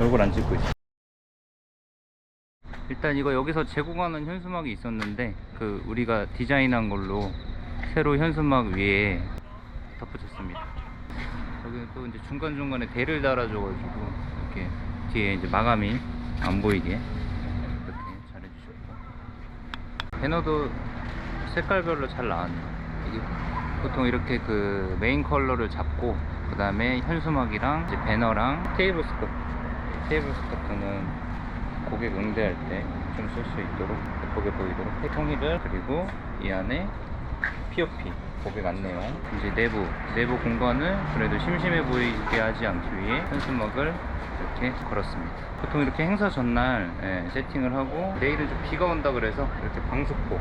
얼굴 안 찍고 있어. 일단 이거 여기서 제공하는 현수막이 있었는데 그 우리가 디자인한 걸로 새로 현수막 위에 덧붙였습니다. 여기는 또 이제 중간 중간에 대를 달아줘 가지고 이렇게 뒤에 이제 마감이 안 보이게 이렇게 잘 해주셨고 배너도 색깔별로 잘 나왔네요. 보통 이렇게 그 메인 컬러를 잡고 그 다음에 현수막이랑 배너랑 테이블 스커트 테이블 스커트는 고객 응대할 때 좀 쓸 수 있도록 예쁘게 보이도록 통일을 그리고 이 안에 POP 고객 안내용 이제 내부 내부 공간을 그래도 심심해 보이게 하지 않기 위해 현수막을 이렇게 걸었습니다. 보통 이렇게 행사 전날 예, 세팅을 하고 내일은 좀 비가 온다 그래서 이렇게 방수포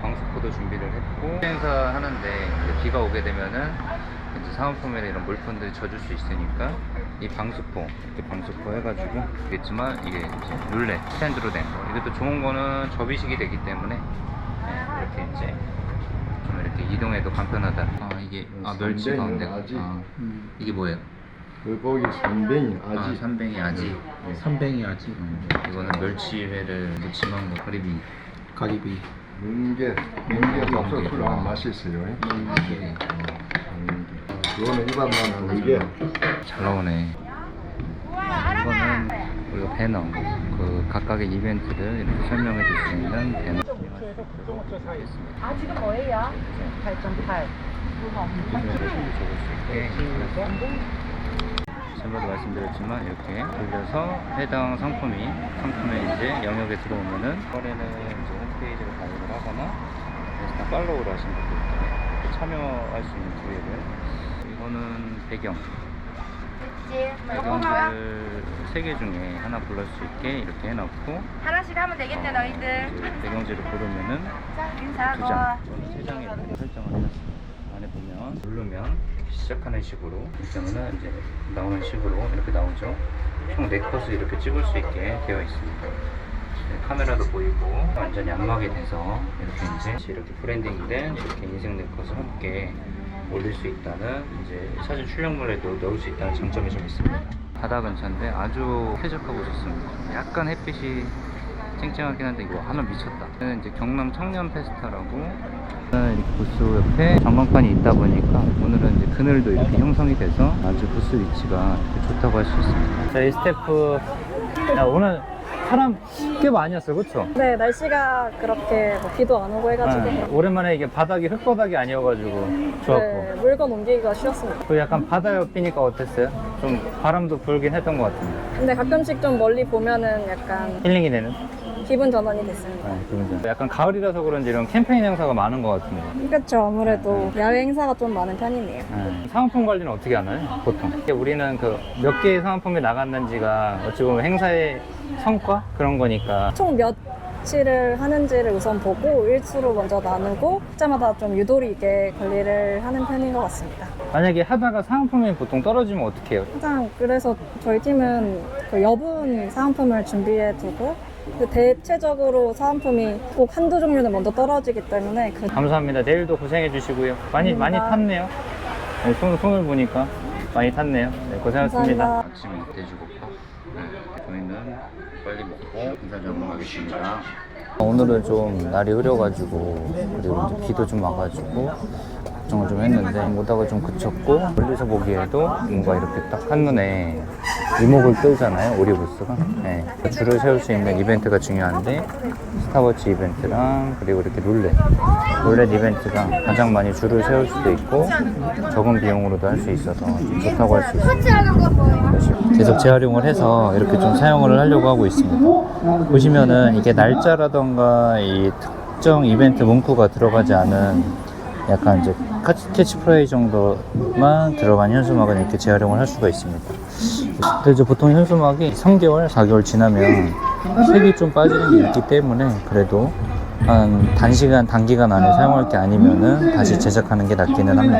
방수포도 준비를 했고 행사 하는데 비가 오게 되면은 이제 사은품에 이런 물품들이 젖을 수 있으니까 이 방수포 이렇게 방수포 해가지고 있겠지만 이게 이제 룰렛 스탠드로 된 거. 이것도 좋은 거는 접이식이 되기 때문에 네, 이렇게 이제 좀 이렇게 이동해도 간편하다. 아 이게 아 멸치 가운데가 아지. 아, 이게 뭐예요? 그 고기 삼뱅이 아 아지 삼뱅이 아지. 삼뱅이 아지 음, 이거는 멸치회를 무침한 거 가리비. 가리비 뭉게 뭉게 아, 없어 뭉게. 술안 맛있어요 이게 그거는 일반만 뭉게 잘 나오네. 이거는 우리가 배너, 그 각각의 이벤트를 이렇게 설명해 줄 수 있는 배너. 아 지금 뭐예요? 8.8 전에도 말씀드렸지만 이렇게 돌려서 해당 상품이 상품의 이제 영역에 들어오면은 거래는 이제 홈페이지를 가입을 하거나 인스타 팔로우를 하신 분들 참여할 수 있는 기회를 이거는 배경 배경지를 세개 중에 하나 골랄 수 있게 이렇게 해놨고 하나씩 하면 되겠네 너희들 이제 배경지를 고르면은 자두 인사하고 장, 저는 세 장에 설정을 해놨습니다. 안에 보면 누르면 시작하는 식으로 그러면은 이제 나오는 식으로 이렇게 나오죠. 총 4컷을 이렇게 찍을 수 있게 되어 있습니다. 네, 카메라도 보이고 완전히 안막이 돼서 이렇게 이제 이렇게 브랜딩된 이렇게 인생 4컷을 함께 올릴 수 있다는 이제 사진 출력물에도 넣을 수 있다는 장점이 좀 있습니다. 바다 근처인데 아주 쾌적하고 좋습니다. 약간 햇빛이 쨍쨍하긴 한데 이거 하면 미쳤다. 저는 이제 경남 청년 페스타라고 이렇게 부스 옆에 전광판이 있다 보니까 오늘은 이제 그늘도 이렇게 형성이 돼서 아주 부스 위치가 좋다고 할 수 있습니다. 저희 스태프 야, 오늘 사람 꽤 많이 왔어요, 그렇죠? 네, 날씨가 그렇게 뭐 비도 안 오고 해가지고 네, 오랜만에 이게 바닥이 흙바닥이 아니어가지고 좋았고 네, 물건 옮기기가 쉬웠습니다. 또 약간 바다 옆이니까 어땠어요? 좀 바람도 불긴 했던 것 같은데 근데 가끔씩 좀 멀리 보면은 약간 힐링이 되는? 기분 전환이 됐습니다. 네, 기분. 약간 가을이라서 그런지 이런 캠페인 행사가 많은 것 같은데 그렇죠. 아무래도 야외 행사가 좀 많은 편이네요. 네. 상품품 관리는 어떻게 하나요? 보통 우리는 그 몇 개의 상품이 나갔는지가 어찌 보면 행사의 성과 그런 거니까 총 며칠을 하는지를 우선 보고 일수로 먼저 나누고 각자마다 좀 유도리 있게 관리를 하는 편인 것 같습니다. 만약에 하다가 상품이 보통 떨어지면 어떻게 해요? 항상 그래서 저희 팀은 그 여분 사은품을 준비해 두고 그 대체적으로 사은품이 꼭 한두 종류는 먼저 떨어지기 때문에 그 감사합니다. 내일도 고생해 주시고요. 많이 많이 감사합니다. 탔네요. 네, 손, 손을 보니까 많이 탔네요. 네, 고생하셨습니다. 감사합니다. 아침에 돼지국밥. 네, 저희는 빨리 먹고 인사 전문하겠습니다. 오늘은 좀 날이 흐려가지고 그리고 이제 비도 좀 와가지고 걱정을 좀 했는데 오다가 좀 그쳤고 멀리서 보기에도 뭔가 이렇게 딱 한눈에 이목을 끌잖아요 오리부스가. 네. 줄을 세울 수 있는 이벤트가 중요한데 스타워치 이벤트랑 그리고 이렇게 룰렛. 룰렛 이벤트가 가장 많이 줄을 세울 수도 있고 적은 비용으로도 할 수 있어서 좀 좋다고 할 수 있습니다. 계속 재활용을 해서 이렇게 좀 사용을 하려고 하고 있습니다. 보시면은 이게 날짜라던가 이 특정 이벤트 문구가 들어가지 않은 약간 이제 캐치프레이 정도만 들어간 현수막은 이렇게 재활용을 할 수가 있습니다. 근데 이제 보통 현수막이 3개월, 4개월 지나면 색이 좀 빠지는 게 있기 때문에 그래도 한 단시간, 단기간 안에 사용할 게 아니면은 다시 제작하는 게 낫기는 합니다.